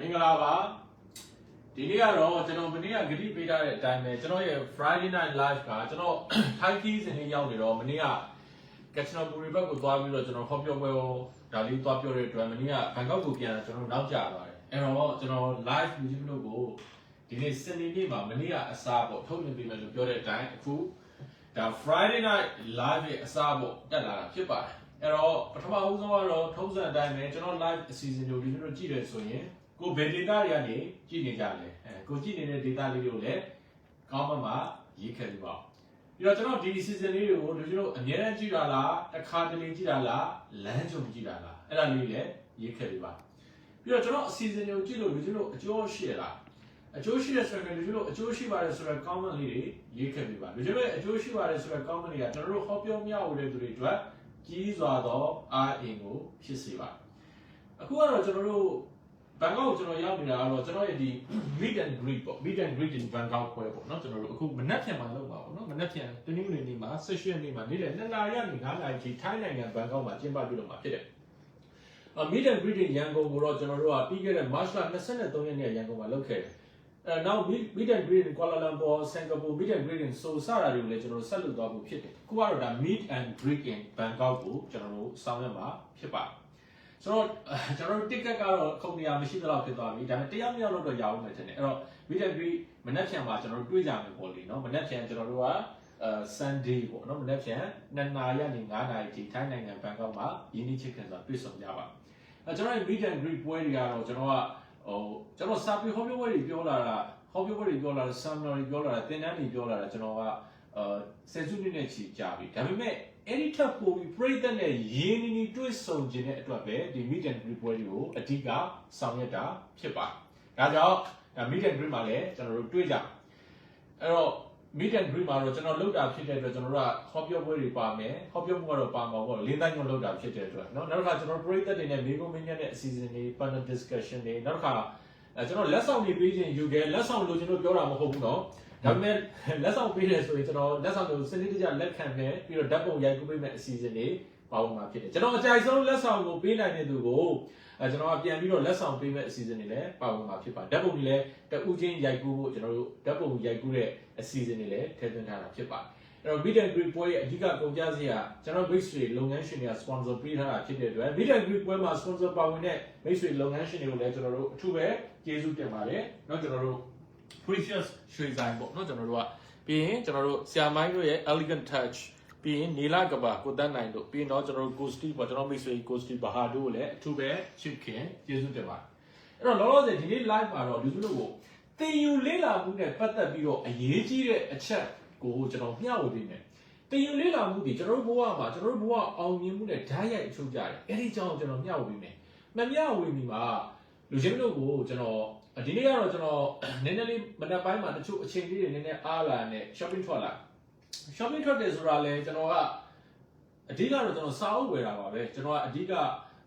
မင်္ဂလာပါဒီနေ့ကတော့ကျွန်တော်မနေ့ကဂတိပေးထားတဲ့အတိုင်းပဲကျွန်တော်ရဲ့ Friday night live ကကျွန်တော် Thai Tea စနေရောက်နေတော့မနေ့ကကချင်ပူရီဘက်ကိုသွားပြီးတော့ကျွန်တော်ဟောပြောပွဲကိုဒါလေးသွားပြောတဲ့အတွက်မနေ့ကဘန်ကောက်ကိုပြန်လာကျွန်တော်နောက်ကျသွားတယ်အဲ့တော့ကျွန်တော် live YouTube လို့ကိုဒီနေ့စနေနေ့မှာမနေ့ကအစားပေါ့ထုတ်နေပြီမယ်လို့ပြောတဲ့အတိုင်းအခုဒါ Friday night live ရဲ့အစားပေါ့တက်လာတာဖြစ်ပါတယ်အဲ့တော့ပထမဦးဆုံးကတော့ထုံးစံအတိုင်းပဲကျွန်တော် live အစီအစဉ်တွေကိုဒီလိုကြည့်တယ်ဆိုရင် ကိုဘယ် data တွေကနေကြည့်နေကြလဲအဲကိုကြည့်နေတဲ့ data လေးတွေကိုလည်းကောင်းမှမှရေးခဲ့ပြီးပါပြီးတော့ကျွန်တော်ဒီ season လေးတွေကိုတို့တို့အများကြီးကြည့်တာလားတစ်ခါတလေကြည့်တာလားလမ်းကြုံကြည့်တာလားအဲ့ဒါလေးလည်းရေးခဲ့ပြီးပါပြီးတော့ကျွန်တော်အစီအစဉ်တွေကိုကြည့်လို့တို့တို့အကျိုးရှိရလားအကျိုးရှိရဆိုရင်တို့တို့အကျိုးရှိပါတယ်ဆိုတော့ comment လေးတွေရေးခဲ့ပြီးပါတို့တို့အကျိုးရှိပါတယ်ဆိုတော့ comment တွေကကျွန်တော်တို့ဟောပြောမျှဝေတဲ့သူတွေအတွက်ကြီးစွာသောအားအင်ကိုဖြစ်စေပါအခုကတော့ကျွန်တော်တို့ ဘန်ကောက်ကိုကျွန်တော်ရောက်နေတာကတော့ကျွန်တော်ရဲ့ဒီ meet and greet ပေါ့ meet and greet in Bangkok ပွဲပေါ့နော်ကျွန်တော်တို့အခုမနက်ဖြန်မှာလုပ်ပါပေါ့နော်မနက်ဖြန်တနင်္ဂနွေနေ့မှာ16ရက်နေ့မှာနေ့လယ်2နာရီကနေ9နာရီထိထိုင်းနိုင်ငံဘန်ကောက်မှာကျင်းပပြုလုပ်မှာဖြစ်တယ်အ meet and greet in ရန်ကုန်ကိုတော့ကျွန်တော်တို့ကပြီးခဲ့တဲ့ March လ23ရက်နေ့ရန်ကုန်မှာလုပ်ခဲ့တယ်အဲနောက် meet meet and greet in Kuala Lumpur Singapore meet and greet in Seoul စတာတွေကိုလည်းကျွန်တော်တို့ဆက်လုပ်သွားဖို့ဖြစ်တယ်အခုကတော့ဒါ meet and greet in Bangkok ကိုကျွန်တော်တို့ဆောင်ရွက်မှာဖြစ်ပါတယ် ဆိုတော့ကျွန်တော်တို့ ticket ကတော့ခုံနေရာမရှိသလောက်ဖြစ်သွားပြီဒါပေမဲ့တရားမရောက်တော့ရအောင်မယ်ထင်တယ်အဲ့တော့ meet and greet မနက်ဖြန်မှာကျွန်တော်တို့တွေ့ကြမယ်ပေါ့လေနော်မနက်ဖြန်ကျွန်တော်တို့ကအဲ Sunday ပေါ့နော်မနက်ဖြန်2နာရီကနေ9နာရီထိထိုင်းနိုင်ငံဘန်ကောက်မှာယင်းနှိချစ်ခင်စွာတွေ့ဆုံကြပါအဲကျွန်တော်ရဲ့ meet and greet ပွဲတွေကတော့ကျွန်တော်ကဟိုကျွန်တော်စာပေဟောပြောပွဲတွေပြောလာတာဟောပြောပွဲတွေပြောလာတာ seminar တွေပြောလာတာသင်တန်းတွေပြောလာတာကျွန်တော်ကအဲဆယ်စုနှစ်နဲ့ချီကြာပြီဒါပေမဲ့ အဲ့ဒီထပ်ပို့ပြီးပြိသက်နဲ့ရင်းနှီးနှီးတွေ့ဆုံခြင်းတဲ့အတွက်ပဲဒီ meet and greet ပွဲတွေကိုအဓိကဆောင်ရွက်တာဖြစ်ပါတယ်ဒါကြောင့်ဒါ meet and greet မှာလည်းကျွန်တော်တို့တွေ့ကြအဲ့တော့ meet and greet မှာတော့ကျွန်တော်လုပ်တာဖြစ်တဲ့အတွက်ကျွန်တော်တို့ကဟောပြောပွဲတွေပါမယ်ဟောပြောမှုကတော့ပါမှာပေါ့လင်းတိုင်းညွှန်လုပ်တာဖြစ်တဲ့အတွက်เนาะနောက်တစ်ခါကျွန်တော်ပြိသက်တွေနဲ့မိကုန်းမင်းညက်တဲ့အစီအစဉ်တွေ panel discussion တွေနောက်တစ်ခါအဲကျွန်တော်လက်ဆောင်တွေပေးခြင်းယူတယ်လက်ဆောင်လို့ကျွန်တော်ပြောတာမဟုတ်ဘူးเนาะ ဒါပေမဲ့လက်ဆောင်ပေးတယ်ဆိုရင်ကျွန်တော်လက်ဆောင်တွေကိုစနစ်တကျလက်ခံမယ်ပြီးတော့ဓာတ်ပုံရိုက်ကူးပေးမယ်အစီအစဉ်တွေပါဝင်မှာဖြစ်တယ်ကျွန်တော်အကြိုက်ဆုံးလက်ဆောင်ကိုပေးနိုင်တဲ့သူကိုအဲကျွန်တော်ကပြန်ပြီးတော့လက်ဆောင်ပေးမဲ့အစီအစဉ်တွေလည်းပါဝင်မှာဖြစ်ပါတယ်ဓာတ်ပုံတွေလည်းတဦးချင်းရိုက်ကူးဖို့ကျွန်တော်တို့ဓာတ်ပုံရိုက်ကူးတဲ့အစီအစဉ်တွေလည်းထည့်သွင်းထားတာဖြစ်ပါတယ်အဲ့တော့ Meet and Greet ပွဲရဲ့အဓိကကုန်ကျစရာကျွန်တော် base တွေလုပ်ငန်းရှင်တွေက sponsor ပေးထားတာဖြစ်တဲ့အတွက် Meet and Greet ပွဲမှာ sponsor ပါဝင်တဲ့ base တွေလုပ်ငန်းရှင်တွေကိုလည်းကျွန်တော်တို့အထူးပဲကျေးဇူးတင်ပါတယ်เนาะကျွန်တော်တို့ precious ရွှေဆိုင်ပေါ့เนาะကျွန်တော်တို့ကပြီးရင်ကျွန်တော်တို့ဆရာမိုင်းတို့ရဲ့ elegant touch ပြီးရင်နီလာကဘာကိုတန်းနိုင်တို့ပြီးရင်တော့ကျွန်တော်တို့ Ghosty ပေါ့ကျွန်တော်မိတ်ဆွေ Ghosty ဘာဟာတို့ကိုလည်းအထူးပဲချစ်ခင်ကျေးဇူးတင်ပါတယ်အဲ့တော့လောလောဆယ်ဒီနေ့ live မှာတော့လူစုတို့ကိုတင်ယူလေးလာမှုနဲ့ပတ်သက်ပြီးတော့အရေးကြီးတဲ့အချက်ကိုကျွန်တော်မျှဝေပေးမယ်တင်ယူလေးလာမှုဒီကျွန်တော်တို့ဘဝမှာကျွန်တော်တို့ဘဝအောင်မြင်မှုနဲ့ဓာတ်ရိုက်အချုပ်ကြတယ်အဲ့ဒီကြောင့်ကျွန်တော်မျှဝေပေးမယ်မမျှဝေမီမှာလူချင်းတို့ကိုကျွန်တော် ဒီနေ့ကတော့ကျွန်တော်နည်းနည်းလေးမနက်ပိုင်းမှာတချို့အချိန်လေးတွေနည်းနည်းအားလာနဲ့ shopping ထွက်လာ shopping ထွက်တယ်ဆိုတာလဲကျွန်တော်ကအဓိကတော့ကျွန်တော်စာအုပ်ဝယ်တာပါပဲကျွန်တော်ကအဓိက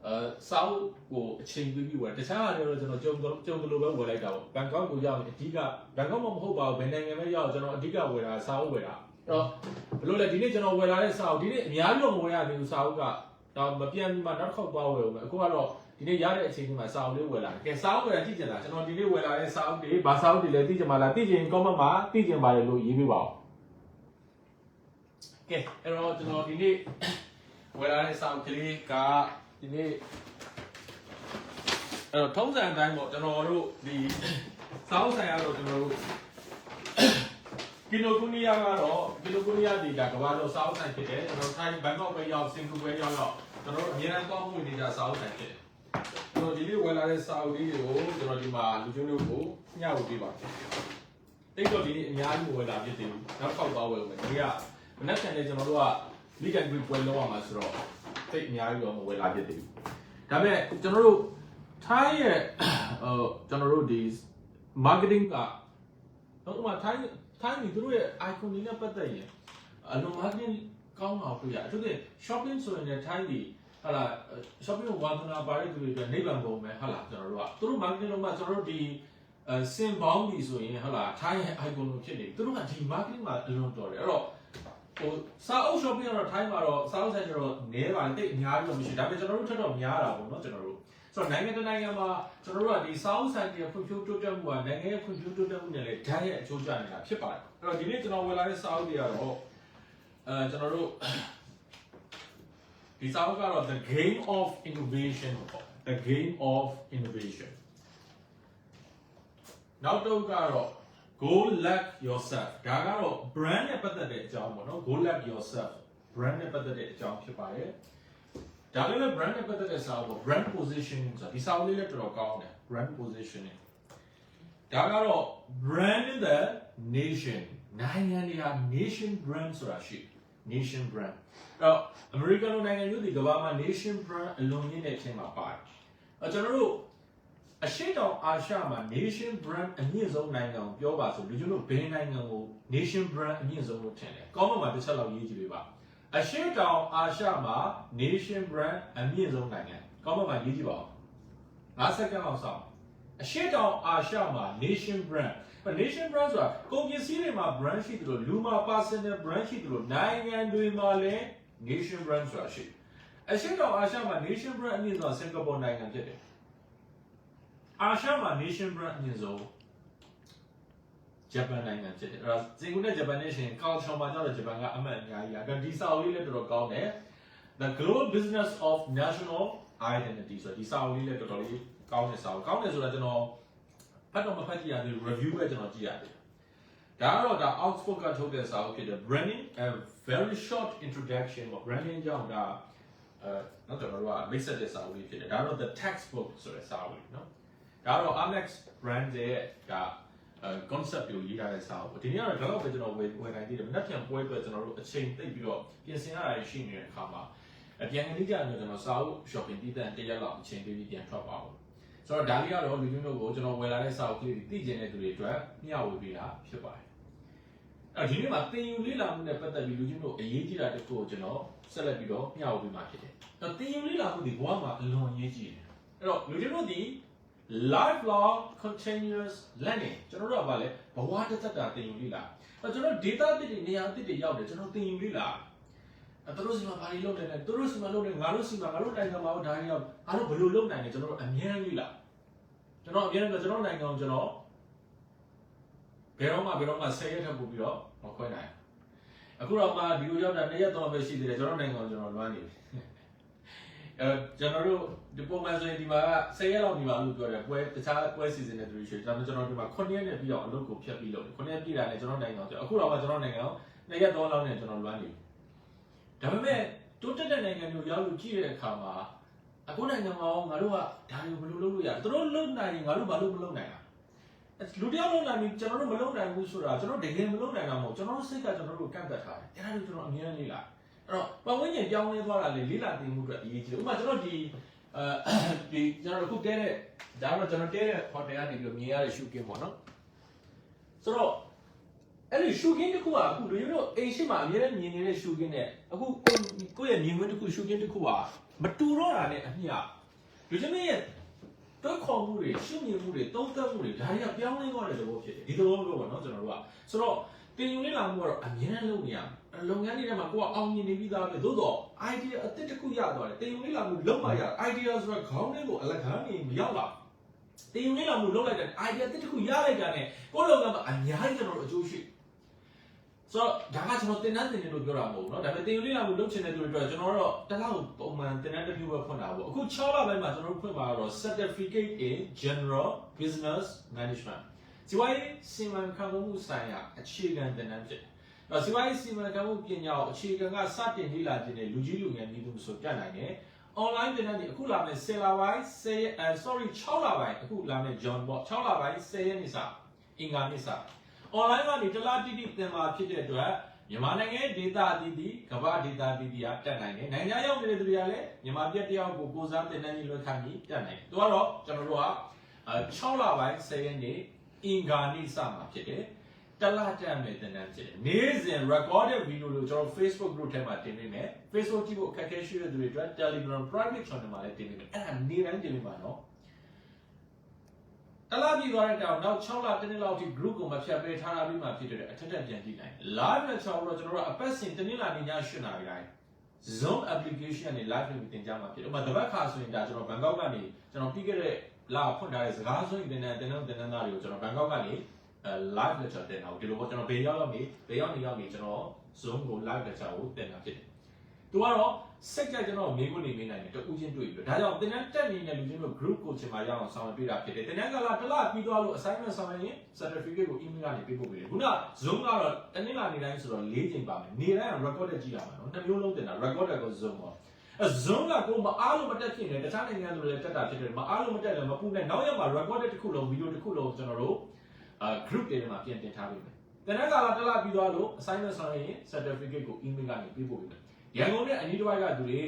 အဲစာအုပ်ကိုအချိန်ပေးပြီးဝယ်တခြားဟာတွေတော့ကျွန်တော်ကြုံကြုံလို့ပဲဝယ်လိုက်တာပေါ့ဘန်ကောက်ကိုရောက်ရင်အဓိကဘန်ကောက်မှမဟုတ်ပါဘူးဘယ်နိုင်ငံပဲရောက်ကျွန်တော်အဓိကဝယ်တာစာအုပ်ဝယ်တာအဲ့တော့ဘယ်လိုလဲဒီနေ့ကျွန်တော်ဝယ်လာတဲ့စာအုပ်ဒီနေ့အများကြီးတော့မဝယ်ရသေးဘူးစာအုပ်ကတော့မပြန်ပြီးမှနောက်တစ်ခေါက်သွားဝယ်ဦးမယ်အခုကတော့ ဒီနေ့ရတဲ့အချိန်ဒီမှာစာအုပ်လေးဝယ်လာတယ်ကဲစာအုပ်ဝယ်တာကြည့်ကြလားကျွန်တော်ဒီနေ့ဝယ်လာတဲ့စာအုပ်တွေဘာစာအုပ်တွေလဲသိကြမှာလားသိချင် comment မှာသိချင်ပါတယ်လို့ရေးပေးပါဦးကဲအဲ့တော့ကျွန်တော်ဒီနေ့ဝယ်လာတဲ့စာအုပ်ကလေးကဒီနေ့အဲ့တော့ထုံးစံအတိုင်းပေါ့ကျွန်တော်တို့ဒီစာအုပ်ဆိုင်ရတော့ကျွန်တော်တို့ကီလိုကူနီယာကတော့ကီလိုကူနီယာဒီကကမ္ဘာတော်စာအုပ်ဆိုင်ဖြစ်တယ်ကျွန်တော်ထိုင်းဘန်ကောက်ပဲရောက်စင်ကာပူပဲရောက်ရောက်ကျွန်တော်တို့အများအားကောင်းမှုနေကြစာအုပ်ဆိုင်ဖြစ်တယ် ကျွန်တော်ဒီနေ့ဝယ်လာတဲ့စာအုပ်လေးတွေကိုကျွန်တော်ဒီမှာလူချင်းတို့ကိုညှဝေပေးပါတိတ်တော့ဒီနေ့အများကြီးဝယ်လာဖြစ်တယ်နောက်တစ်ခေါက်သွားဝယ်ဦးမယ်ဒီကမနေ့ကလည်းကျွန်တော်တို့က meet and greet ပွဲလုံးအောင်မှာဆိုတော့တိတ်အများကြီးတော့မဝယ်လာဖြစ်သေးဘူးဒါပေမဲ့ကျွန်တော်တို့ Thai ရဲ့ဟိုကျွန်တော်တို့ဒီ marketing ကတော့ဥပမာ Thai Thai นี่သူတို့ရဲ့ icon တွေနဲ့ပတ်သက်ရင်အလုံး marketing ကောင်းအောင်တွေ့ရအထူးသဖြင့် shopping ဆိုရင်လည်း Thai ဒီ ဟာလာ shopping ကိုဝါသနာပါတဲ့သူတွေအတွက်နိဗ္ဗာန်ပုံပဲဟာလာကျွန်တော်တို့ကသူတို့ marketing လုံးမှာကျွန်တော်တို့ဒီအဲစင်ပေါင်းပြီဆိုရင်ဟာလာ Thai ရဲ့ icon လိုဖြစ်နေပြီသူတို့ကဒီ marketing မှာအလွန်တော်တယ်အဲ့တော့ဟိုစာအုပ် shopping ကတော့ထိုင်းမှာတော့စာအုပ်ဆိုင်ကျတော့နည်းပါတယ်တိတ်အများကြီးတော့မရှိဒါပေမဲ့ကျွန်တော်တို့ထက်တော့များတာပေါ့နော်ကျွန်တော်တို့ဆိုတော့နိုင်ငံတစ်နိုင်ငံမှာကျွန်တော်တို့ကဒီစာအုပ်ဆိုင်တွေဖွံ့ဖြိုးတိုးတက်မှုကနိုင်ငံရဲ့ဖွံ့ဖြိုးတိုးတက်မှုနဲ့လည်းဓာတ်ရဲ့အကျိုးကျနေတာဖြစ်ပါတယ်အဲ့တော့ဒီနေ့ကျွန်တော်ဝယ်လာတဲ့စာအုပ်တွေကတော့အဲကျွန်တော်တို့ ဒီစာအုပ်ကတော့ the game of innovation ပေါ့ the game of innovation နောက်တော့ကတော့ go luck yourself ဒါကတော့ brand နဲ့ပတ်သက်တဲ့အကြောင်းပေါ့နော် go luck yourself brand နဲ့ပတ်သက်တဲ့အကြောင်းဖြစ်ပါတယ်ဒါလည်းပဲ brand နဲ့ပတ်သက်တဲ့စာအုပ်ပေါ့ brand positioning ဆိုတာဒီစာအုပ်လေးလည်းတော်တော်ကောင်းတယ် brand positioning ဒါကတော့ brand in the nation နိုင်ငံတွေဟာ nation brand ဆိုတာရှိတယ် nation brand အဲ့တော့ American လိုနိုင်ငံမျိုးဒီကမ္ဘာမှာ nation brand အလုံးကြီးတဲ့အချိန်မှာပါတယ်အဲ့ကျွန်တော်တို့အရှိတောင်အာရှမှာ nation brand အမြင့်ဆုံးနိုင်ငံကိုပြောပါဆိုလူကျွန်တော်ဘယ်နိုင်ငံကို nation brand အမြင့်ဆုံးလို့ထင်တယ်ကောင်းမှမှာတစ်ချက်လောက်ရေးကြည့်ပေးပါအရှိတောင်အာရှမှာ nation brand အမြင့်ဆုံးနိုင်ငံကောင်းမှမှာရေးကြည့်ပါဦး5စက္ကန့်လောက်စောင့်အရှိတောင်အာရှမှာ nation brand nation brand ဆိုတာကုန်ပစ္စည်းတွေမှာ brand ရှိတယ်လို့လူမှာ personal brand ရှိတယ်လို့နိုင်ငံတွေမှာလည်း nation brand ဆိုတာရှိတယ်အရှိတောင်အာရှမှာ nation brand အမြင့်ဆုံးစင်ကာပူနိုင်ငံဖြစ်တယ်အာရှမှာ nation brand အမြင့်ဆုံးဂျပန်နိုင်ငံဖြစ်တယ်အဲ့တော့စင်ကူနဲ့ဂျပန်နဲ့ရှင် culture မှာကျတော့ဂျပန်ကအမှတ်အများကြီးအဲ့ဒီစာအုပ်လေးလည်းတော်တော်ကောင်းတယ် The Global Business of National Identity ဆိုတော့ဒီစာအုပ်လေးလည်းတော်တော်လေးကောင်းတဲ့စာအုပ်ကောင်းတယ်ဆိုတာကျွန်တော် ဖတ်တော့မဖတ်ကြည့်ရသေးဘူး review ပဲကျွန်တော်ကြည့်ရတယ်ဒါကတော့ဒါ Oxford ကထုတ်တဲ့စာအုပ်ဖြစ်တယ် Branding a very short introduction ပေါ့ branding ကြောင့်ဒါအဲတော့ကျွန်တော်တို့ကမိတ်ဆက်တဲ့စာအုပ်လေးဖြစ်တယ်ဒါကတော့ the textbook ဆိုတဲ့စာအုပ်လေးเนาะဒါကတော့ Amex brand ရဲ့ဒါအဲ concept ကိုရေးထားတဲ့စာအုပ်ပေါ့ဒီနေ့ကတော့ဒါတော့ပဲကျွန်တော်ဝယ်ဝယ်နိုင်သေးတယ်မနက်ဖြန်ပွဲအတွက်ကျွန်တော်တို့အချိန်သိပ်ပြီးတော့ပြင်ဆင်ရတာရှိနေတဲ့အခါမှာအပြန်ကလေးကြရင်ကျွန်တော်စာအုပ် shopping တည်တဲ့တရက်လောက်အချိန်ပေးပြီးပြန်ထွက်ပါဦး ဆိုတော့ဒါလေးကတော့လူမျိုးတို့ကိုကျွန်တော်ဝယ်လာတဲ့စာအုပ်ကလေးတွေသိကျင်တဲ့သူတွေအတွက်မျှဝေပေးတာဖြစ်ပါတယ်အဲဒီနေ့မှာသင်ယူလေ့လာမှုနဲ့ပတ်သက်ပြီးလူချင်းတို့အရေးကြီးတာတစ်ခုကိုကျွန်တော်ဆက်လက်ပြီးတော့မျှဝေပေးမှာဖြစ်တယ်။အဲသင်ယူလေ့လာမှုဒီဘဝမှာအလွန်အရေးကြီးတယ်။အဲ့တော့လူချင်းတို့ဒီ lifelong continuous learning ကျွန်တော်တို့ကဘာလဲဘဝတစ်သက်တာသင်ယူလေ့လာ။အဲကျွန်တော် data တစ်တွေနေရာတစ်တွေရောက်တယ်ကျွန်တော်သင်ယူလေ့လာ။အဲ သူတို့စီမှာဘာတွေလုပ်နေလဲသူတို့စီမှာလုပ်နေငါတို့စီမှာငါတို့နိုင်ငံမှာဘာတွေရောက်ငါတို့ဘယ်လိုလုပ်နိုင်လဲကျွန်တော်တို့အမြဲတမ်းလေ့လာ။ကျွန်တော်အမြဲတမ်းကျွန်တော်နိုင်ငံကိုကျွန်တော်ဘယ်တော့မှဘယ်တော့မှ10ရက်ထပ်ပို့ပြီးတော့မခွဲနိုင်ဘူးအခုတော့မှဒီလိုရောက်တာ2ရက်တော့ပဲရှိသေးတယ်ကျွန်တော်နိုင်ငံကိုကျွန်တော်လွမ်းနေပြီအဲကျွန်တော်တို့ဒီပုံမှန်ဆိုရင်ဒီမှာ10ရက်လောက်နေပါလို့ပြောတယ်ပွဲတခြားပွဲစီစဉ်တဲ့သူတွေရှိတယ်ဒါပေမဲ့ကျွန်တော်ဒီမှာ9ရက်နဲ့ပြီးတော့အလုပ်ကိုဖျက်ပြီးလုပ်တယ်9ရက်ပြည့်တာနဲ့ကျွန်တော်နိုင်ငံကိုအခုတော့မှကျွန်တော်နိုင်ငံကို2ရက်တော့လောက်နဲ့ကျွန်တော်လွမ်းနေပြီ ဒါပေမဲ့တိုးတက်တဲ့နိုင်ငံတွေကိုရောက်လို့ကြည့်တဲ့အခါမှာအခုနိုင်ငံမှာငါတို့ကဒါတွေဘယ်လိုလုပ်လို့ရလဲသူတို့လုပ်နိုင်ရင်ငါတို့ဘာလို့မလုပ်နိုင်လဲလူတယောက်လုံးနိုင်ပြီကျွန်တော်တို့မလုပ်နိုင်ဘူးဆိုတာကျွန်တော်တကယ်မလုပ်နိုင်တာမဟုတ်ကျွန်တော်တို့စိတ်ကကျွန်တော်တို့ကန့်သက်ထားတယ်အဲ့ဒါကိုကျွန်တော်အမြဲတမ်းလေ့လာအဲ့တော့ပတ်ဝန်းကျင်ပြောင်းလဲသွားတာလေလေ့လာသိမှုအတွက်အရေးကြီးတယ်ဥပမာကျွန်တော်ဒီအဲဒီကျွန်တော်အခုတဲတဲ့ဒါတော့ကျွန်တော်တဲတဲ့ဟိုတယ်ကနေပြီးတော့မြင်ရတဲ့ရှုကင်းပေါ့နော်ဆိုတော့ အဲ့ဒီရှုကင်းတစ်ခုကအခုလူမျိုးတို့အိမ်ရှိမှအမြဲတမ်းမြင်နေတဲ့ရှုကင်းနဲ့အခုကိုကိုယ့်ရဲ့မြင်ကွင်းတစ်ခုရှုကင်းတစ်ခုကမတူတော့တာနဲ့အမျှလူချင်းရဲ့တွက်ခေါ်မှုတွေရှုမြင်မှုတွေသုံးသပ်မှုတွေဒါတွေကပြောင်းလဲသွားတဲ့သဘောဖြစ်တယ်ဒီသဘောမျိုးပေါ့နော်ကျွန်တော်တို့ကဆိုတော့တင်ယူလေးလာမှုကတော့အမြဲတမ်းလုပ်နေရမယ်လုပ်ငန်းတွေထဲမှာကိုကအောင်မြင်နေပြီးသားပဲသို့တော့ idea အသစ်တစ်ခုရသွားတယ်တင်ယူလေးလာမှုလုံးမရ idea ဆိုတာခေါင်းလေးကိုအလကားနေမရောက်လာတင်ယူလေးလာမှုလုံးလိုက်တဲ့ idea အသစ်တစ်ခုရလိုက်တာနဲ့ကိုယ့်လုပ်ငန်းမှာအများကြီးကျွန်တော်တို့အကျိုးရှိ ဆိုတော့ဒါကကျွန်တော်တင်တန်းတင်နေလို့ပြောတာမဟုတ်ဘူးเนาะဒါပေမဲ့တင်ယူလေးလာမှုလုပ်ချင်တဲ့သူတွေအတွက်ကျွန်တော်တို့တစ်လောက်ပုံမှန်တင်တန်းတစ်ခုပဲဖွင့်တာပေါ့အခု6လပိုင်းမှာကျွန်တော်တို့ဖွင့်မှာတော့ certificate in general business management စီဝိုင်းစီမံခန့်ခွဲမှုဆိုင်ရာအခြေခံတင်တန်းဖြစ်တယ်။အဲစီဝိုင်းစီမံခန့်ခွဲမှုပညာကိုအခြေခံကစတင်လေ့လာခြင်းနဲ့လူကြီးလူငယ်ပြည်သူဆိုပြနိုင်တယ်။ online တင်တန်းဒီအခုလာမယ့်10လပိုင်း10အဲ sorry 6လပိုင်းအခုလာမယ့် John ပေါ့6လပိုင်း10ရက်နေ့စအင်္ဂါနေ့စ online ကနေတလားတိတိသင်မှာဖြစ်တဲ့အတွက်မြန်မာနိုင်ငံရဲ့ data အသီးသီးကမ္ဘာ data အသီးသီးကတက်နိုင်တယ်။နိုင်ငံရောက်နေတဲ့သူတွေကလည်းမြန်မာပြည်တယောက်ကိုကိုစားတင်တန်းကြီးလွှတ်ခိုင်းပြီးတက်နိုင်တယ်။သူကတော့ကျွန်တော်တို့ကအဲ6လပိုင်း10ရက်နေ့အင်္ဂါနေ့စမှာဖြစ်တယ်။တလားတက်မယ်တင်တန်းဖြစ်တယ်။နေ့စဉ် recorded video လို့ကျွန်တော် Facebook group ထဲမှာတင်ပေးမယ်။ Facebook ကြည့်ဖို့အခက်အခဲရှိတဲ့သူတွေအတွက် Telegram private channel မှာလည်းတင်ပေးမယ်။အဲ့ဒါနေ့တိုင်းတင်ပေးပါနော်။ တလားပြီးသွားတဲ့တောင်နောက်6လတစ်နှစ်လောက်ထိ group ကိုမဖြတ်ပေးထားတာပြီးမှဖြစ်တဲ့အထက်ထက်ပြန်ကြည့်နိုင် live lecture တော့ကျွန်တော်တို့အပတ်စဉ်တစ်နေ့လာနေည8နာရီတိုင်း Zoom application နဲ့ live လုပ်ပြီးသင်ကြားမှာဖြစ်တယ်ဥပမာတပတ်ခါဆိုရင်ဒါကျွန်တော်ဘန်ကောက်ကနေကျွန်တော်ပြီးခဲ့တဲ့လာဖွင့်ထားတဲ့စကားဆိုရင်တင်တဲ့တင်တဲ့တင်တဲ့သားတွေကိုကျွန်တော်ဘန်ကောက်ကနေအဲ live lecture တင်တာကိုဒီလိုပေါ့ကျွန်တော်ဘေးရောက်ရောက်နေဘေးရောက်နေရောက်နေကျွန်တော် Zoom ကို live lecture ကိုတင်တာဖြစ်တယ် သူကတော့စိတ်ကြကျွန်တော်မေးခွန်းနေမေးနိုင်တယ်တူချင်းတွေ့ပြီးတော့ဒါကြောင့်တင်တဲ့တက်နေတဲ့လူချင်းတို့ group coaching မှာရအောင်ဆောင်ရွက်ပေးတာဖြစ်တယ်တင်တဲ့ကလာတစ်လပြီးသွားလို့ assignment ဆောင်ရင် certificate ကို email ကနေပေးပို့ပေးတယ်ခုန Zoom ကတော့တနင်္လာနေ့တိုင်းဆိုတော့၄ချိန်ပါမယ်နေတိုင်း recorded ကြည့်ရမှာနော်နှစ်မျိုးလုံးတင်တာ recorded ကို Zoom ပေါ့အဲ Zoom ကကိုမအားလို့မတက်ဖြစ်နေတခြားနိုင်ငံတွေလည်းတက်တာဖြစ်တယ်မအားလို့မတက်လည်းမပူနဲ့နောက်ရက်မှာ recorded တစ်ခုလုံး video တစ်ခုလုံးကျွန်တော်တို့အာ group တွေမှာပြင်တင်ထားပေးမယ်တနင်္လာကလာတစ်လပြီးသွားလို့ assignment ဆောင်ရင် certificate ကို email ကနေပေးပို့ပေးမယ် ရန်ကုန်နဲ့အနီးတစ်ဝိုက်ကသူတွေ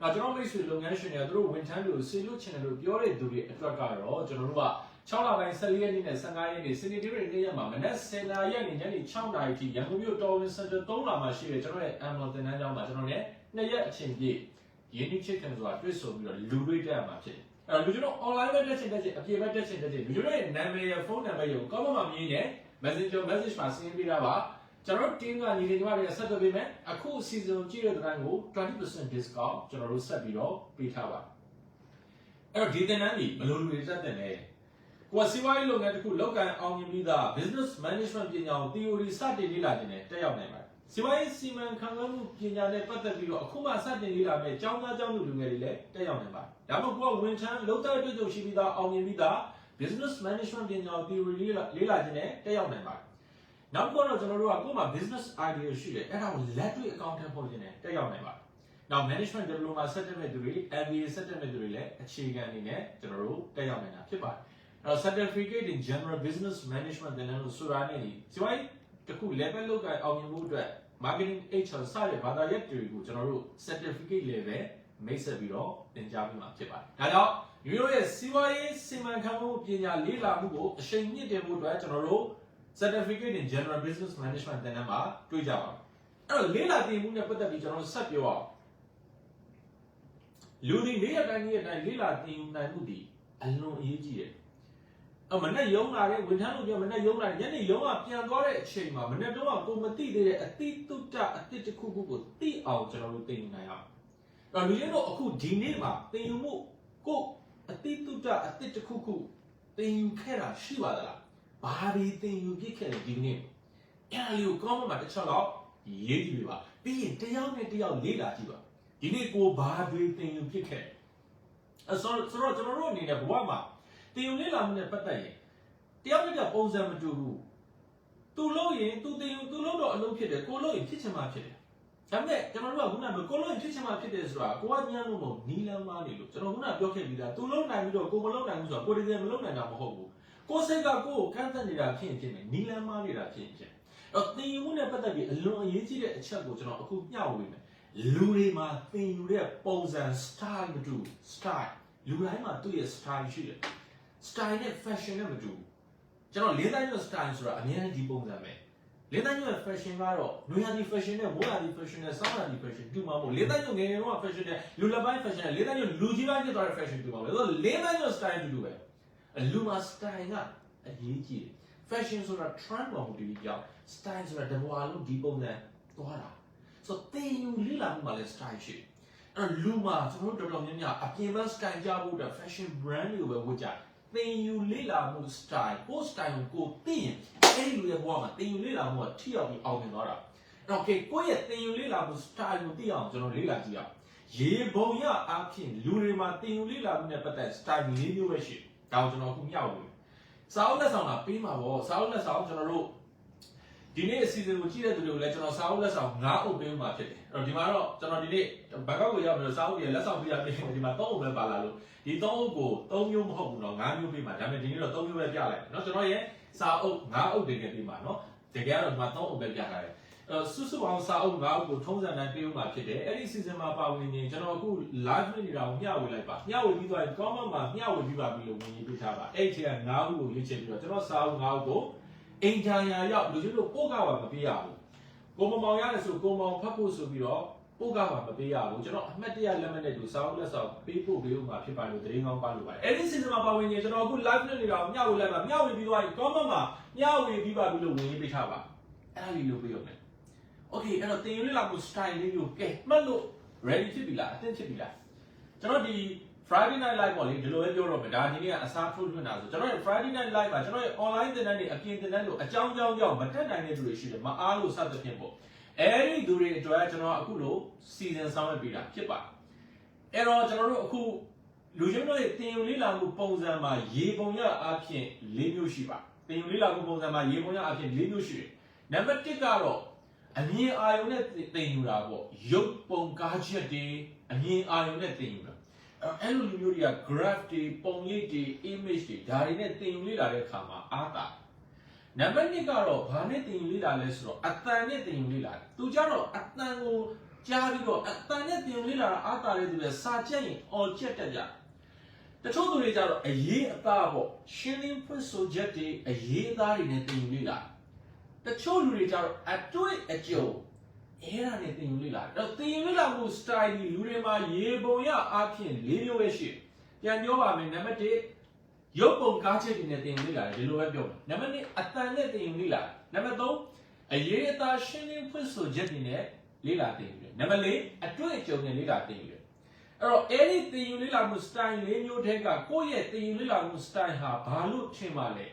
အဲကျွန်တော်မိတ်ဆွေလုပ်ငန်းရှင်တွေကသူတို့ဝန်ထမ်းတွေကိုဆေးလို့ချင်တယ်လို့ပြောတဲ့သူတွေအတွက်ကတော့ကျွန်တော်တို့က6လပိုင်း14ရက်နေ့နဲ့15ရက်နေ့စနေနေ့တွေနေ့ရက်မှာမနက်10:00နာရီကနေညနေ6:00နာရီထိရန်ကုန်မြို့တော်ဝင်စင်တာ3လမှာရှိတဲ့ကျွန်တော်ရဲ့ Amazon တင်တန်းကျောင်းမှာကျွန်တော်နဲ့နှစ်ရက်အချိန်ပြည့်ရင်းနှီးချစ်ခင်ဆိုတာတွေ့ဆုံပြီးတော့လူတွေတက်ရမှာဖြစ်တယ်။အဲလူကျွန်တော် online ပဲတက်ချင်တက်ချင်အပြေပဲတက်ချင်တက်ချင်လူကျွန်တော်ရဲ့နာမည်ရဖုန်းနံပါတ်ကိုကောမမှာမြင်ရင် Messenger message မှာ send ပေးတာပါ ကျွန်တော် team ကညီလေးညီမတွေဆက်သွယ်ပေးမယ်အခု season ကြည့်တဲ့တိုင်းကို20% discount ကျွန်တော်တို့ဆက်ပြီးတော့ပေးထားပါအဲ့တော့ဒီတင်တန်းကြီးဘယ်လိုလူတွေတက်တယ်လဲကိုယ်စီးပွားရေးလုပ်ငန်းတစ်ခုလုပ်ကိုင်အောင်မြင်ပြီးသား business management ပညာကို theory စတင်လေ့လာခြင်းနဲ့တက်ရောက်နိုင်ပါတယ်စီးပွားရေးစီမံခန့်ခွဲမှုပညာနဲ့ပတ်သက်ပြီးတော့အခုမှစတင်လေ့လာမယ့်ကျောင်းသားကျောင်းသူလူငယ်တွေလည်းတက်ရောက်နိုင်ပါတယ်ဒါမှမဟုတ်ကိုယ်ကဝန်ထမ်းလုပ်တဲ့အတွက်ကြုံရှိပြီးသားအောင်မြင်ပြီးသား business management ပညာကို theory လေ့လာလေ့လာခြင်းနဲ့တက်ရောက်နိုင်ပါတယ် နောက်တစ်ခုတော့ကျွန်တော်တို့ကကိုယ်မှာ business idea ရှိတယ်အဲ့ဒါကိုလက်တွေ့အကောင့်ထဲပေါ်ခြင်းနဲ့တက်ရောက်နိုင်ပါတယ်နောက် management diploma ဆက်တက်မဲ့သူတွေ MBA ဆက်တက်မဲ့သူတွေလည်းအခြေခံအနေနဲ့ကျွန်တော်တို့တက်ရောက်နိုင်တာဖြစ်ပါတယ်အဲ့တော့ certificate in general business management တင်တယ်လို့ဆိုတာနဲ့ဒီစီဝိုင်းတစ်ခု level လောက်ကိုအောင်မြင်မှုအတွက် marketing HR စတဲ့ဘာသာရပ်တွေကိုကျွန်တော်တို့ certificate level မိတ်ဆက်ပြီးတော့သင်ကြားပေးမှာဖြစ်ပါတယ်ဒါကြောင့်မျိုးတို့ရဲ့စီးပွားရေးစီမံခန့်ခွဲမှုပညာလေ့လာမှုကိုအရှိန်မြင့်တင်ဖို့အတွက်ကျွန်တော်တို့ certificate in general business management တင်တဲ့မှာတွေ့ကြပါမယ်အဲ့တော့လေ့လာသင်မှုနဲ့ပတ်သက်ပြီးကျွန်တော်တို့ဆက်ပြောအောင်လူဒီနေ့ရက်တိုင်းနေ့ရက်တိုင်းလေ့လာသင်ယူနိုင်မှုဒီအလွန်အရေးကြီးတယ်အမနဲ့ရုံလာတဲ့ဝန်ထမ်းတို့ပြောမနဲ့ရုံလာညနေရုံးကပြန်သွားတဲ့အချိန်မှာမနဲ့တော့ကိုမသိသေးတဲ့အတိတုတ္တအတိတစ်ခုခုကိုသိအောင်ကျွန်တော်တို့သင်ယူနိုင်အောင်အဲ့တော့လူချင်းတို့အခုဒီနေ့မှာသင်ယူမှုကိုအတိတုတ္တအတိတစ်ခုခုသင်ယူခဲ့တာရှိပါသလား ဘာဒီသင်ယူပြစ်ခဲ့တယ်ဒီနေ့အဲ့ဒါလေးကိုကောင်းမှတစ်ချက်တော့ရေးကြည့်ပြပါပြီးရင်တယောက်နဲ့တယောက်လေ့လာကြည့်ပါဒီနေ့ကိုဘာတွေသင်ယူပြစ်ခဲ့အဲဆိုဆိုတော့ကျွန်တော်တို့အနေနဲ့ဘဝမှာတင်ယူလေ့လာမှုနဲ့ပတ်သက်ရင်တယောက်နဲ့တယောက်ပုံစံမတူဘူးသူလို့ရင်သူတင်ယူသူလို့တော့အလုပ်ဖြစ်တယ်ကိုလို့ရင်ဖြစ်ချင်မှဖြစ်တယ်ဒါပေမဲ့ကျွန်တော်တို့ကခုနကကိုလို့ရင်ဖြစ်ချင်မှဖြစ်တယ်ဆိုတာကိုကညံ့လို့မဟုတ်နီလန်းမားနေလို့ကျွန်တော်ခုနပြောခဲ့ပြီးသားသူလုံးနိုင်ပြီးတော့ကိုမလုံးနိုင်ဘူးဆိုတာကိုဒီစင်မလုံးနိုင်တာမဟုတ်ဘူး ကိုစိတ်ကကိုကိုကန့်သက်နေတာဖြစ်ရင်ဖြစ်မယ်နီလန်းမားနေတာဖြစ်ရင်ဖြစ်အဲ့တော့တင်ယူမှုနဲ့ပတ်သက်ပြီးအလွန်အရေးကြီးတဲ့အချက်ကိုကျွန်တော်အခုမျှဝေမယ်လူတွေမှာသင်ယူတဲ့ပုံစံ style မတူ style လူတိုင်းမှာသူ့ရဲ့ style ရှိတယ် style နဲ့ fashion နဲ့မတူကျွန်တော်လေးတိုင်းရဲ့ style ဆိုတာအများကြီးဒီပုံစံပဲလေးတိုင်းရဲ့ fashion ကတော့နွေရာသီ fashion နဲ့မိုးရာသီ fashion နဲ့ဆောင်းရာသီ fashion တူမှာမဟုတ်လေးတိုင်းရဲ့ငယ်ငယ်တော့ fashion နဲ့လူလက်ပိုင်း fashion နဲ့လေးတိုင်းရဲ့လူကြီးပိုင်းဖြစ်သွားတဲ့ fashion တူမှာပဲဆိုတော့လေးတိုင်းရဲ့ style တူတူပဲ အလူမှာ style ကအရေးကြီးတယ် fashion ဆိုတာ trend မဟုတ်ဘူးဒီကြောင့် style ဆိုတာတဘွာလုံးဒီပုံစံသွားတာဆိုတော့တင်ယူလေးလာမှုမှာလည်း style ရှိတယ်အဲ့တော့လူမှာကျွန်တော်တို့တော်တော်များများအပြင်ဘက် style ကြဖို့အတွက် fashion brand တွေကိုပဲဝတ်ကြသင်ယူလေ့လာမှု style ကို style ကိုသိရင်အဲ့ဒီလူရဲ့ဘဝမှာသင်ယူလေ့လာမှုကထိရောက်ပြီးအောင်မြင်သွားတာအဲ့တော့ okay ကိုယ့်ရဲ့သင်ယူလေ့လာမှု style ကိုသိအောင်ကျွန်တော်လေ့လာကြည့်အောင်ရေပုံရအားဖြင့်လူတွေမှာသင်ယူလေ့လာမှုနဲ့ပတ်သက် style ၄မျိုးပဲရှိတယ် ဒါကိုကျွန်တော်အခုမျှဝေစာအုပ်လက်ဆောင်တာပေးမှာပေါ့စာအုပ်လက်ဆောင်ကျွန်တော်တို့ဒီနေ့အစီအစဉ်ကိုကြည့်တဲ့သူတွေကိုလည်းကျွန်တော်စာအုပ်လက်ဆောင်9အုပ်ပေးမှာဖြစ်တယ်အဲ့တော့ဒီမှာတော့ကျွန်တော်ဒီနေ့ဘန်ကောက်ကိုရောက်ပြီးတော့စာအုပ်ရဲ့လက်ဆောင်ပေးရပြင်ဒီမှာ3အုပ်ပဲပါလာလို့ဒီ3အုပ်ကို3မျိုးမဟုတ်ဘူးเนาะ9မျိုးပေးမှာဒါပေမဲ့ဒီနေ့တော့3မျိုးပဲပြလိုက်เนาะကျွန်တော်ရဲ့စာအုပ်9အုပ်တကယ်ပေးမှာเนาะတကယ်ကတော့ဒီမှာ3အုပ်ပဲပြထားတယ် အဲစုစုပေါင်းစာအုပ်9အုပ်ကိုထုံးစံတိုင်းပေးဦးမှာဖြစ်တယ်အဲ့ဒီ season မှာပါဝင်နေကျွန်တော်အခု live နေတာကိုမျှဝေလိုက်ပါမျှဝေပြီးသွားရင် comment မှာမျှဝေပြီးပါပြီလို့ဝင်ရေးပေးထားပါအဲ့ဒီက9အုပ်ကိုရွေးချယ်ပြီးတော့ကျွန်တော်စာအုပ်9အုပ်ကိုအင်ဂျာယာရောက်လူချင်းတို့ပို့ကပါမပေးရဘူးကိုမမောင်ရတယ်ဆိုကိုမောင်ဖတ်ဖို့ဆိုပြီးတော့ပို့ကပါမပေးရဘူးကျွန်တော်အမှတ်တရလက်မှတ်နဲ့တူစာအုပ်လက်ဆောင်ပေးဖို့ပေးဦးမှာဖြစ်ပါလို့တရင်ကောင်းပါလို့ပါတယ်အဲ့ဒီ season မှာပါဝင်နေကျွန်တော်အခု live နေတာကိုမျှဝေလိုက်ပါမျှဝေပြီးသွားရင် comment မှာမျှဝေပြီးပါပြီလို့ဝင်ရေးပေးထားပါအဲ့ဒါလေးလို့ပြောမယ် Okay အဲ့တော့တင်ယူလေ့လာမှု style လေးမျိုးကဲမှတ်လို့ ready ဖြစ်ပြီလားအသင့်ဖြစ်ပြီလားကျွန်တော်ဒီ Friday night live ပေါ့လေဒီလိုပဲပြောတော့မယ်ဒါဒီနေ့ကအစားထိုးလွှင့်တာဆိုကျွန်တော်ရဲ့ Friday night live မှာကျွန်တော်ရဲ့ online သင်တန်းတွေအပြင်သင်တန်းလို့အကြောင်းကြောင်းကြောင့်မတက်နိုင်တဲ့သူတွေရှိတယ်မအားလို့စသဖြင့်ပေါ့အဲ့ဒီသူတွေအတွက်ကျွန်တော်အခုလို့စီစဉ်ဆောင်ရွက်ပေးတာဖြစ်ပါတယ်အဲ့တော့ကျွန်တော်တို့အခုလူချင်းတို့ရဲ့တင်ယူလေးလာမှုပုံစံမှာရေပုံရအဖြစ်၄မျိုးရှိပါတင်ယူလေးလာမှုပုံစံမှာရေပုံရအဖြစ်၄မျိုးရှိတယ်နံပါတ်1ကတော့ အမြင်အာရုံနဲ့တင်ယူတာပေါ့ရုပ်ပုံကားချက်တွေအမြင်အာရုံနဲ့တင်ယူတာအဲ့လိုလူမျိုးတွေက graph တွေပုံရိပ်တွေ image တွေဒါတွေနဲ့တင်ယူလေ့လာတဲ့အခါမှာအားတာနံပါတ်2ကတော့ဘာနဲ့တင်ယူလေ့လာလဲဆိုတော့အတန်နဲ့တင်ယူလေ့လာတယ်သူကြတော့အတန်ကိုကြားပြီးတော့အတန်နဲ့တင်ယူလေ့လာတာအားတာတဲ့သူတွေစာချက်ရင်အော်ချက်တက်ကြတချို့သူတွေကြတော့အရေးအသားပေါ့ရှင်းလင်းဖွင့်ဆိုချက်တွေအရေးအသားတွေနဲ့တင်ယူလေ့လာတယ် တချို့လူတွေကြတော့အတွေ့အကြုံအဲ့ဒါနဲ့တင်ယူလေ့လာတယ်တော့တင်ယူလေ့လာမှု style ဒီလူတွေမှာရေပုံရအားဖြင့်၄မျိုးပဲရှိတယ်ပြန်ပြောပါမယ်နံပါတ်1ရုပ်ပုံကားချက်တွေနဲ့တင်ယူလေ့လာတယ်ဒီလိုပဲပြောမယ်နံပါတ်2အတန်နဲ့တင်ယူလေ့လာတယ်နံပါတ်3အရေးအသားရှင်းလင်းဖွင့်ဆိုချက်တွေနဲ့လေ့လာတင်ယူတယ်နံပါတ်4အတွေ့အကြုံနဲ့လေ့လာတင်ယူတယ်အဲ့တော့အဲ့ဒီတင်ယူလေ့လာမှု style ၄မျိုးထဲကကိုယ့်ရဲ့တင်ယူလေ့လာမှု style ဟာဘာလို့ထင်ပါလဲ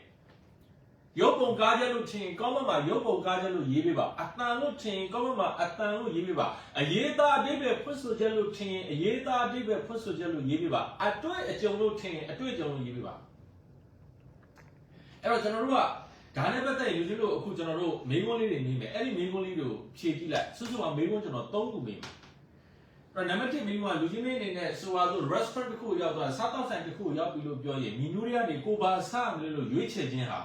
ရုပ်ပုံကားချက်လို့ထင်ကောင်းမမှာရုပ်ပုံကားချက်လို့ရေးပေးပါအတန်လို့ထင်ကောင်းမမှာအတန်လို့ရေးပေးပါအရေးသားအဓိပ္ပာယ်ဖွင့်ဆိုချက်လို့ထင်အရေးသားအဓိပ္ပာယ်ဖွင့်ဆိုချက်လို့ရေးပေးပါအတွေ့အကြုံလို့ထင်အတွေ့အကြုံလို့ရေးပေးပါအဲ့တော့ကျွန်တော်တို့ကဒါနဲ့ပတ်သက်ရင်လူကြီးတို့အခုကျွန်တော်တို့မေးခွန်းလေးတွေနေမယ်အဲ့ဒီမေးခွန်းလေးတွေကိုဖြေကြည့်လိုက်စုစုပေါင်းမေးခွန်းကျွန်တော်၃ခုမေးမယ်အဲ့တော့နံပါတ်1မိန်းကလူချင်းလေးအနေနဲ့ဆိုပါစို့ restaurant တစ်ခုရောက်သွားစားတောက်ဆိုင်တစ်ခုရောက်ပြီလို့ပြောရင်မီနူးတွေကနေကိုပါစားမလို့လို့ရွေးချယ်ခြင်းဟာ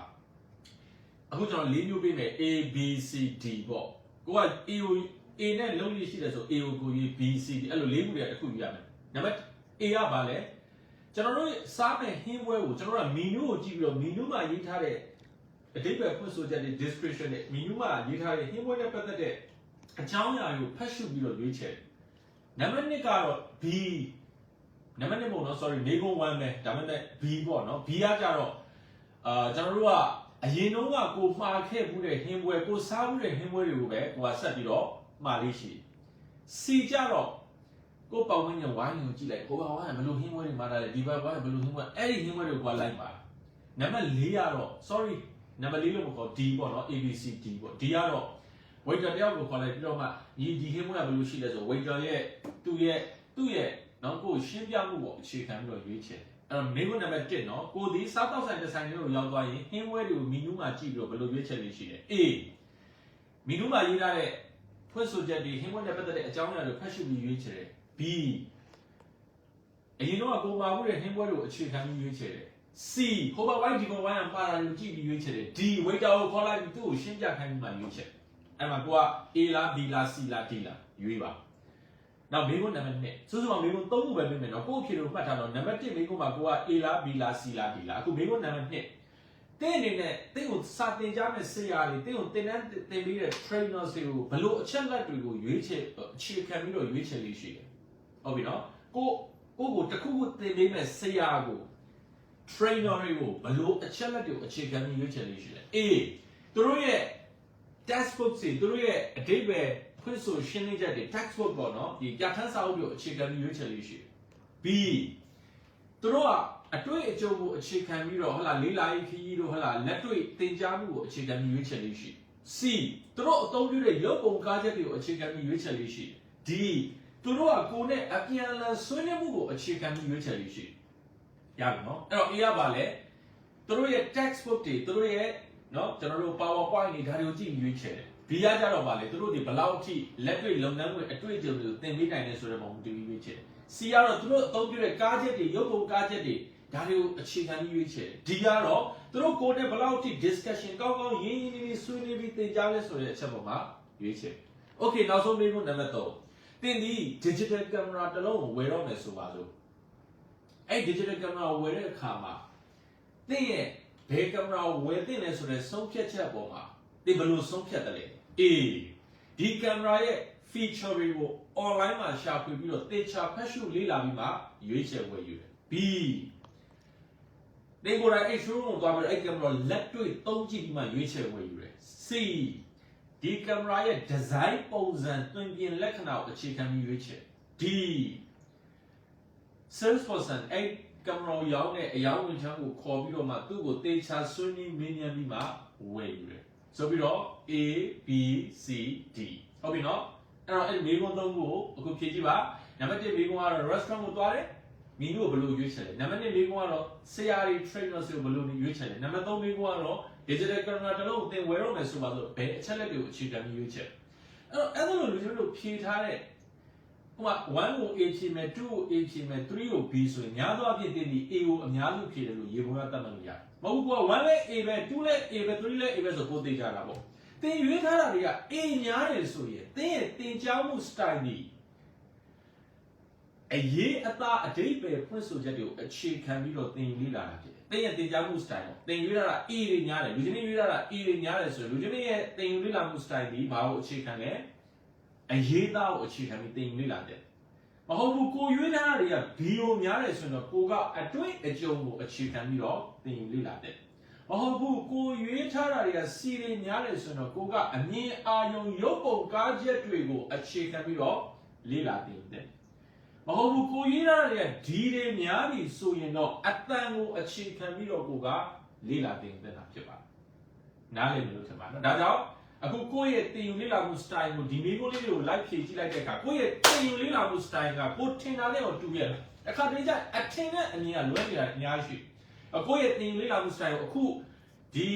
အခုကျွန်တော်၄မျိုးပေးမယ် A B C D ပေါ့ကိုက A ကို A နဲ့လုံးလေးရှိတယ်ဆို A ကိုကိုရေး B C D အဲ့လို၄ခုတွေကတစ်ခုယူရမယ်နံပါတ် A ကဘာလဲကျွန်တော်တို့စားမယ့်ဟင်းပွဲကိုကျွန်တော်တို့ကမီနူးကိုကြည့်ပြီးတော့မီနူးမှာရေးထားတဲ့အတိတ်ပဲဖွင့်ဆိုချက်တွေ description တွေမီနူးမှာရေးထားတဲ့ဟင်းပွဲနဲ့ပတ်သက်တဲ့အကြောင်းအရာကိုဖတ်ရှုပြီးတော့ရွေးချယ်နံပါတ်2ကတော့ B နံပါတ်2ပေါ့နော် sorry နေကုန်1ပဲဒါပေမဲ့ B ပေါ့နော် B ကကြတော့အာကျွန်တော်တို့က အရင်တုန်းကကိုမှားခဲ့မှုတဲ့ဟင်းပွဲကိုစားမှုတဲ့ဟင်းပွဲတွေကိုပဲကိုကဆက်ပြီးတော့မှားလေးရှိ C ကြတော့ကိုပေါ့ဝင်းညဝိုင်းကိုကြည့်လိုက်ကိုပါဝိုင်းဘယ်လိုဟင်းပွဲတွေမှားတာလဲဒီဘက်ဝိုင်းဘယ်လိုဟင်းပွဲအဲ့ဒီဟင်းပွဲတွေကိုကလိုက်ပါနံပါတ်4ကတော့ sorry နံပါတ်4လို့မခေါ် D ပေါ့နော် ABC D ပေါ့ D ကတော့ waiter တယောက်ကိုခေါ်လိုက်ပြီးတော့မှဒီဒီဟင်းမွေးကဘယ်လိုရှိလဲဆို waiter ရဲ့သူ့ရဲ့သူ့ရဲ့နော်ကိုရှင်းပြမှုပေါ့အခြေခံပြီးတော့ရွေးချယ် အဲ့တော့မိကုနံပါတ်1နော်ကိုဒီစားတော့ဆိုင်တစ်ဆိုင်လေးကိုရောက်သွားရင်ဟင်းဝဲတွေကိုမီနူးမှာကြည့်ပြီးတော့ဘယ်လိုရွေးချယ်လေးရှိလဲ A မီနူးမှာရေးထားတဲ့ဖွင့်ဆိုချက်တွေဟင်းဝဲနဲ့ပတ်သက်တဲ့အကြောင်းအရာတွေဖတ်ရှုပြီးရွေးချယ်တယ် B အရင်တော့ကိုမာမှုတဲ့ဟင်းပွဲတွေကိုအခြေခံပြီးရွေးချယ်တယ် C ဟိုဘဝိုင်းဒီဘဝိုင်းကပါတာတွေကိုကြည့်ပြီးရွေးချယ်တယ် D waiter ကိုခေါ်လိုက်ပြီးသူ့ကိုရှင်းပြခိုင်းပြီးမှရွေးချယ်တယ်အဲ့မှာကိုက A လား B လား C လား D လားရွေးပါ နောက်မေးခွန်းနံပါတ်2စိုးစိုးမေးခွန်း3ခုပဲပြင်မယ်နော်ကိုယ့်အဖြေကိုမှတ်ထားတော့နံပါတ်1မေးခွန်းမှာကိုက A လား B လား C လား D လားအခုမေးခွန်းနံပါတ်2တင်းအနေနဲ့တင်းကိုစာတင်ကြမဲ့ဆရာတွေတင်းကိုတင်တန်းတင်ပြီးတဲ့ trainers တွေကိုဘလို့အချက်လက်တွေကိုရွေးချယ်အခြေခံပြီးတော့ရွေးချယ်လေးရှိတယ်ဟုတ်ပြီနော်ကိုကိုကိုတခုခုတင်ပေးမဲ့ဆရာကို trainer တွေကိုဘလို့အချက်လက်တွေကိုအခြေခံပြီးရွေးချယ်လေးရှိတယ် A သူတို့ရဲ့ textbook တွေသူတို့ရဲ့အတိတ်ပဲ ဖွင့်ဆိုရှင်းလင်းချက်တွေ textbook ပေါ့နော်ဒီပြဋ္ဌာန်းစာအုပ်တွေအခြေခံပြီးရွေးချယ်လေးရှိတယ် B သူတို့ကအတွေ့အကြုံကိုအခြေခံပြီးတော့ဟလာလေးလာရေးခရီးတို့ဟလာလက်တွေ့သင်ကြားမှုကိုအခြေခံပြီးရွေးချယ်လေးရှိ C သူတို့အသုံးပြုတဲ့ရုပ်ပုံကားချက်တွေကိုအခြေခံပြီးရွေးချယ်လေးရှိ D သူတို့ကကိုယ်နဲ့အပြန်အလှန်ဆွေးနွေးမှုကိုအခြေခံပြီးရွေးချယ်လေးရှိရပြီနော်အဲ့တော့ A ကပါလဲသူတို့ရဲ့ textbook တွေသူတို့ရဲ့နော်ကျွန်တော်တို့ PowerPoint တွေဒါတွေကိုကြည့်ပြီးရွေးချယ်တယ် B ကကြတော့ပါလေသူတို့ဒီဘယ်လောက်အထိလက်တွေ့လုပ်ငန်းဝင်အတွေ့အကြုံတွေကိုသင်ပေးနိုင်လဲဆိုတဲ့ပုံတူပြီးရွေးချယ်တယ် C ကတော့သူတို့အသုံးပြုတဲ့ကားချက်တွေရုပ်ပုံကားချက်တွေဒါတွေကိုအခြေခံပြီးရွေးချယ်တယ် D ကတော့သူတို့ကိုယ်နဲ့ဘယ်လောက်အထိ discussion ကောင်းကောင်းရင်းရင်းနှီးနှီးဆွေးနွေးပြီးသင်ကြားလဲဆိုတဲ့အချက်ပေါ်မှာရွေးချယ် Okay နောက်ဆုံးမေးခွန်းနံပါတ်3တင်ဒီ digital camera တစ်လုံးကိုဝယ်တော့မယ်ဆိုပါစို့အဲ့ digital camera ကိုဝယ်တဲ့အခါမှာတင်ရဲ့ဘယ်ကင်မရာကိုဝယ်တင်လဲဆိုတဲ့ဆုံးဖြတ်ချက်ပေါ်မှာ တင်ဘယ်လိုဆုံးဖြတ်တယ်လဲ A ဒီကင်မရာရဲ့ feature တွေကို online မှာရှာဖွေပြီးတော့တေချာဖတ်ရှုလေ့လာပြီးမှရွေးချယ်ဝယ်ယူတယ် B တင်ကိုယ်တိုင်အဲ့ showroom ကိုသွားပြီးတော့အဲ့ကင်မရာလက်တွေ့သုံးကြည့်ပြီးမှရွေးချယ်ဝယ်ယူတယ် C ဒီကင်မရာရဲ့ design ပုံစံတွင်ပြင်လက္ခဏာကိုအခြေခံပြီးရွေးချယ် D ဒီ sales person အဲ့ကင်မရာရောင်းတဲ့အယောင်ဝင်ချမ်းကိုခေါ်ပြီးတော့မှသူ့ကိုတေချာဆွေးနွေးမင်းမြန်ပြီးမှဝယ်ယူတယ် ဆိုပြီးတော့ A B C D ဟုတ်ပြီနော်အဲ့တော့အဲ့ဒီမိကုန်းသုံးခုကိုအခုဖြည့်ကြည့်ပါနံပါတ်1မိကုန်းကတော့ restaurant ကိုသွားတယ်မီနူကိုဘယ်လိုရွေးချယ်လဲနံပါတ်2မိကုန်းကတော့ဆရာတွေ trainers ကိုဘယ်လိုရွေးချယ်လဲနံပါတ်3မိကုန်းကတော့ digital camera တစ်လုံးကိုသင်ဝယ်တော့မယ်ဆိုပါဆိုဘယ်အချက်လက်တွေကိုအခြေခံပြီးရွေးချယ်အဲ့တော့အဲ့လိုလူမျိုးတို့ဖြည့်ထားတဲ့ ဟိုက1ကို A ဖြည့်မယ်2ကို A ဖြည့်မယ်3ကို B ဆိုရင်များသောအားဖြင့်တင်ဒီ A ကိုအများစုဖြည့်တယ်လို့ရေပုံရတတ်မှတ်လို့ရတယ်။မဟုတ်ဘူးကွာ1လဲ A ပဲ2လဲ A ပဲ3လဲ A ပဲဆိုကိုသိကြတာပေါ့။တင်ရွေးထားတာတွေက A များတယ်ဆိုရင်တင်းရဲ့တင်ကြောင်းမှု style ကြီးအရေးအသားအတိတ်ပဲဖွင့်ဆိုချက်တွေကိုအခြေခံပြီးတော့တင်လေးလာတာဖြစ်တယ်။တင်းရဲ့တင်ကြောင်းမှု style ပေါ့။တင်ရွေးထားတာ A တွေများတယ်လူချင်းတွေရွေးထားတာ A တွေများတယ်ဆိုရင်လူချင်းတွေရဲ့တင်ရွေးလာမှု style ကြီးဘာကိုအခြေခံလဲ အရေးသားကိုအခြေခံပြီးတင်လေးလာတယ်။မဟုတ်ဘူးကိုရွေးထားတာတွေကဘီယိုများတယ်ဆိုရင်တော့ကိုကအတွေ့အကြုံကိုအခြေခံပြီးတော့သင်ယူလေ့လာတယ်မဟုတ်ဘူးကိုရွေးထားတာတွေကစီရီများတယ်ဆိုရင်တော့ကိုကအမြင်အာရုံရုပ်ပုံကားချက်တွေကိုအခြေခံပြီးတော့လေ့လာသင်ယူတယ်မဟုတ်ဘူးကိုရွေးထားတာတွေကဒီတွေများပြီဆိုရင်တော့အတန်ကိုအခြေခံပြီးတော့ကိုကလေ့လာသင်ယူတဲ့တာဖြစ်ပါတယ်နားလည်လို့ထင်ပါတော့ဒါကြောင့် အခုကိုယ့်ရဲ့တင်ယူလေ့လာမှု style ကိုဒီမိကိုလေးတွေကို live ဖြည့်ကြည့်လိုက်တဲ့အခါကိုယ့်ရဲ့တင်ယူလေ့လာမှု style ကကိုထင်တာနဲ့တော့တူရဲ့လားအခါတည်းကျအထင်နဲ့အမြင်ကလွဲနေတာအများကြီးရှိအခုရဲ့တင်ယူလေ့လာမှု style ကိုအခုဒီ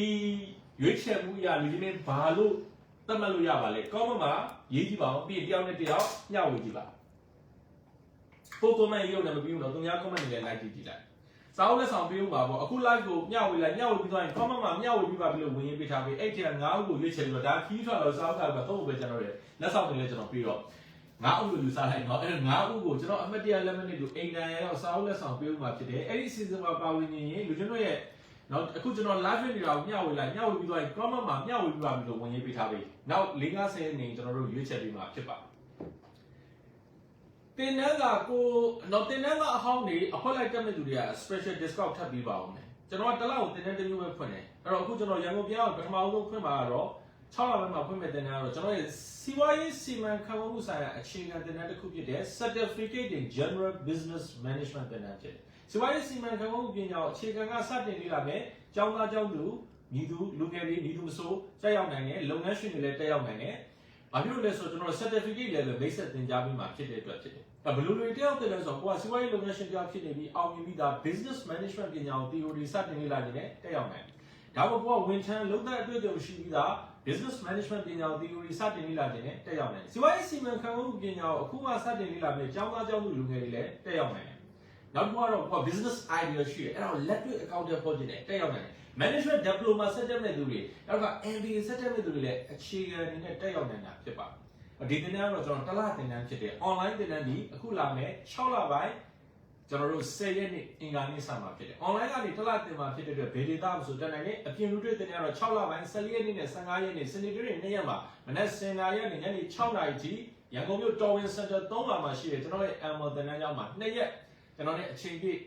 ရွေးချယ်မှုအရလူကြီးမင်းဘာလို့သတ်မှတ်လို့ရပါလဲကောင်းမမှာရေးကြည့်ပါဦးပြီးရင်တယောက်နဲ့တယောက်ညှောက်ဝေကြည့်ပါပို့ comment ရုပ်နဲ့မပြီးဘူးတော့သူများ comment တွေလည်း like ကြည့်ကြည့်လိုက် စာအုပ်လက်ဆောင်ပေးဦးပါပေါ့အခု live ကိုမျှဝေလိုက်မျှဝေပြီးသွားရင် comment မှာမျှဝေပြီးပါပြီလို့ဝင်ရေးပေးထားပြီးအဲ့ဒီက9ဦးကိုရွေးချယ်ပြီးတော့ဒါခီးထွက်တော့စာအုပ်ကတော့တော့ပဲကျွန်တော်ရဲ့လက်ဆောင်တွေလည်းကျွန်တော်ပြီးတော့9ဦးကိုယူစားလိုက်တော့အဲ့ဒါ9ဦးကိုကျွန်တော်အမတ်တရလက်မနစ်ကိုအိမ်တိုင်ရောစာအုပ်လက်ဆောင်ပေးဦးမှာဖြစ်တယ်အဲ့ဒီ season မှာပါဝင်နေရင်လူကျွန်တော်ရဲ့နောက်အခုကျွန်တော် live နေတာကိုမျှဝေလိုက်မျှဝေပြီးသွားရင် comment မှာမျှဝေပြီးပါပြီလို့ဝင်ရေးပေးထားပြီးနောက်၄50နေကျွန်တော်တို့ရွေးချယ်ပြီးမှာဖြစ်ပါတယ် တင်နန်းကကိုတော့တင်နန်းကအဟောင်းနေအခွက်လိုက်တက်မဲ့သူတွေက special discount ထပ်ပြီးပါအောင်မယ်ကျွန်တော်ကတစ်လောက်တင်နန်းတစ်မျိုးပဲဖွင့်တယ်အဲ့တော့အခုကျွန်တော်ရန်ကုန်ပြည်အောင်ပထမဆုံးဖွင့်ပါတော့6လပိုင်းမှာဖွင့်မဲ့တင်နန်းကတော့ကျွန်တော်ရဲ့စီးပွားရေးစီမံခန့်ခွဲမှုဆိုင်ရာအခြေခံတင်နန်းတစ်ခုဖြစ်တဲ့ Certificate in General Business Management တင်နန်းဖြစ်တယ်စီးပွားရေးစီမံခန့်ခွဲမှုပညာကိုအခြေခံကစတင်လေ့လာမယ်ကျောင်းသားကျောင်းသူညီသူလူငယ်တွေညီသူမဆိုးတက်ရောက်နိုင်တယ်လုပ်ငန်းရှင်တွေလည်းတက်ရောက်နိုင်တယ် ဘာဖြစ်လို့လဲဆိုတော့ကျွန်တော် certificate level မိတ်ဆက်သင်ကြားပေးမှာဖြစ်တဲ့အတွက်ဖြစ်တယ်။ဘယ်လိုတွေတယောက်တည်းလဲဆိုတော့ကိုကစီးပွားရေးလုပ်ငန်းရှင်တယောက်ဖြစ်နေပြီးအောင်မြင်ပြီးသား business management ပညာကို theory စတင်လေ့လာနေတဲ့တက်ရောက်နိုင်။ဒါမှမဟုတ်ဝန်ထမ်းလုပ်တဲ့အတွေ့အကြုံရှိပြီးသား business management ပညာကို theory စတင်လေ့လာနေတဲ့တက်ရောက်နိုင်။စီးပွားရေးစီမံခန့်ခွဲမှုပညာကိုအခုမှစတင်လေ့လာမယ့်ကျောင်းသားကျောင်းသူလူငယ်တွေလည်းတက်ရောက်နိုင်။နောက်တစ်ခုကတော့ကိုက business idea ရှိတယ်။အဲ့ဒါကိုလက်တွေ့အကောင့်တွေပေါ်ကျင်တယ်တက်ရောက်နိုင်တယ်။ management diploma ဆက်တက်မဲ့သူတွေနောက်က MBA ဆက်တက်မဲ့သူတွေလည်းအခြေခံအနေနဲ့တက်ရောက်နိုင်တာဖြစ်ပါတယ်ဒီသင်တန်းကတော့ကျွန်တော်တစ်လသင်တန်းဖြစ်တယ် online သင်တန်းဒီအခုလာမယ်6လပိုင်းကျွန်တော်တို့10ရက်နေ့အင်္ဂါနေ့စမှာဖြစ်တယ် online ကနေတစ်လသင်မှာဖြစ်တဲ့အတွက်ဘယ်ဒေတာမဆိုတက်နိုင်တယ်အပြင်လူတွေသင်တန်းကတော့6လပိုင်း14ရက်နေ့နဲ့15ရက်နေ့စနေနေ့နေ့ရက်မှာမနက်7:00နာရီနဲ့ညနေ6:00နာရီထိရန်ကုန်မြို့ Torwin Center 3မှာရှိတယ်ကျွန်တော်ရဲ့ Ammo သင်တန်းကျောင်းမှာ2ရက်ကျွန်တော်နဲ့အချိန်ပြည့်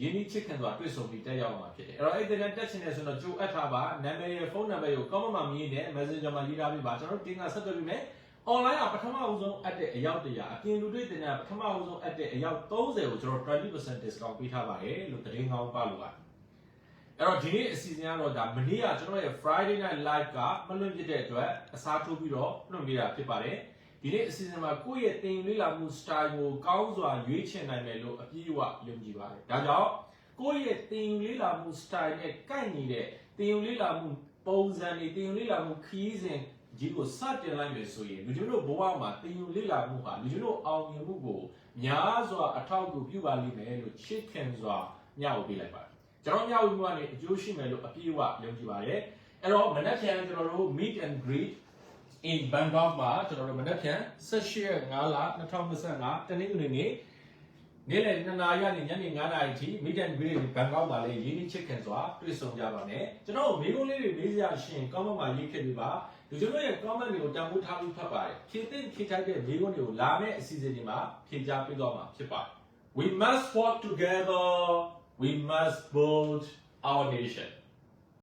ယင်းဤချစ်ခင်စွာတွေ့ဆုံပြီးတက်ရောက်မှာဖြစ်တယ်အဲ့တော့အဲ့ဒီတန်းတက်ချင်တယ်ဆိုတော့ကြိုအပ်ထားပါနာမည်ရယ်ဖုန်းနံပါတ်ကို comment မှာမြင်နေ Messenger မှာရေးထားပြီးပါကျွန်တော်တို့တင်ကဆက်သွယ်ပြီးမယ် online ကပထမအဦးဆုံးအပ်တဲ့အယောက်တရာအပြင်လူတွေတင်တဲ့ပထမအဦးဆုံးအပ်တဲ့အယောက်30ကိုကျွန်တော်20% discount ပေးထားပါတယ်လို့သတင်းကောင်းပါလို့ပါအဲ့တော့ဒီနေ့အစီအစဉ်ကတော့ဒါမနေ့ကကျွန်တော်ရဲ့ Friday night live ကမလွင့်ပြတဲ့အတွက်အစားထိုးပြီးတော့လွှင့်ပေးတာဖြစ်ပါတယ် ဒီနေ့အစီအစဉ်မှာကိုယ့်ရဲ့တင်ယူလေ့လာမှု style ကိုကောင်းစွာရွေးချယ်နိုင်မယ်လို့အပြည့်အဝယုံကြည်ပါတယ်ဒါကြောင့်ကိုယ့်ရဲ့တင်ယူလေ့လာမှု style နဲ့ကိုက်ညီတဲ့တင်ယူလေ့လာမှုပုံစံတွေတင်ယူလေ့လာမှုခရီးစဉ်ဒီကိုစတင်လိုက်မယ်ဆိုရင်လူတို့တို့ဘဝမှာတင်ယူလေ့လာမှုဟာလူတို့အောင်မြင်မှုကိုများစွာအထောက်အကူပြုပါလိမ့်မယ်လို့ချစ်ခင်စွာမျှဝေပေးလိုက်ပါတယ်ကျွန်တော်မျှဝေမှုကနေအကျိုးရှိမယ်လို့အပြည့်အဝယုံကြည်ပါတယ်အဲ့တော့မနက်ဖြန်ကျွန်တော်တို့ meet and greet in Bangkok မှာကျွန်တော်တို့မနက်ဖြန်18ရက်5လ2025တနင်္ဂနွေနေ့နေ့လယ်2နာရီကနေညနေ9နာရီထိ meet and greet ဘန်ကောက်မှာလည်းရင်းနှီးချစ်ခင်စွာတွေ့ဆုံကြပါမယ်ကျွန်တော်မိကုန်းလေးတွေမေးစရာရှိရင် comment မှာရေးခဲ့ပြီးပါလူကျွန်တော်ရဲ့ comment တွေကိုတန်ဖိုးထားပြီးဖတ်ပါတယ်ဖြည့်သိမ့်ဖြည့်ထိုက်တဲ့မိကုန်းတွေကိုလာမယ့်အစီအစဉ်တွေမှာဖြည့်ကြားပေးတော့မှာဖြစ်ပါတယ် we must work together we must build our nation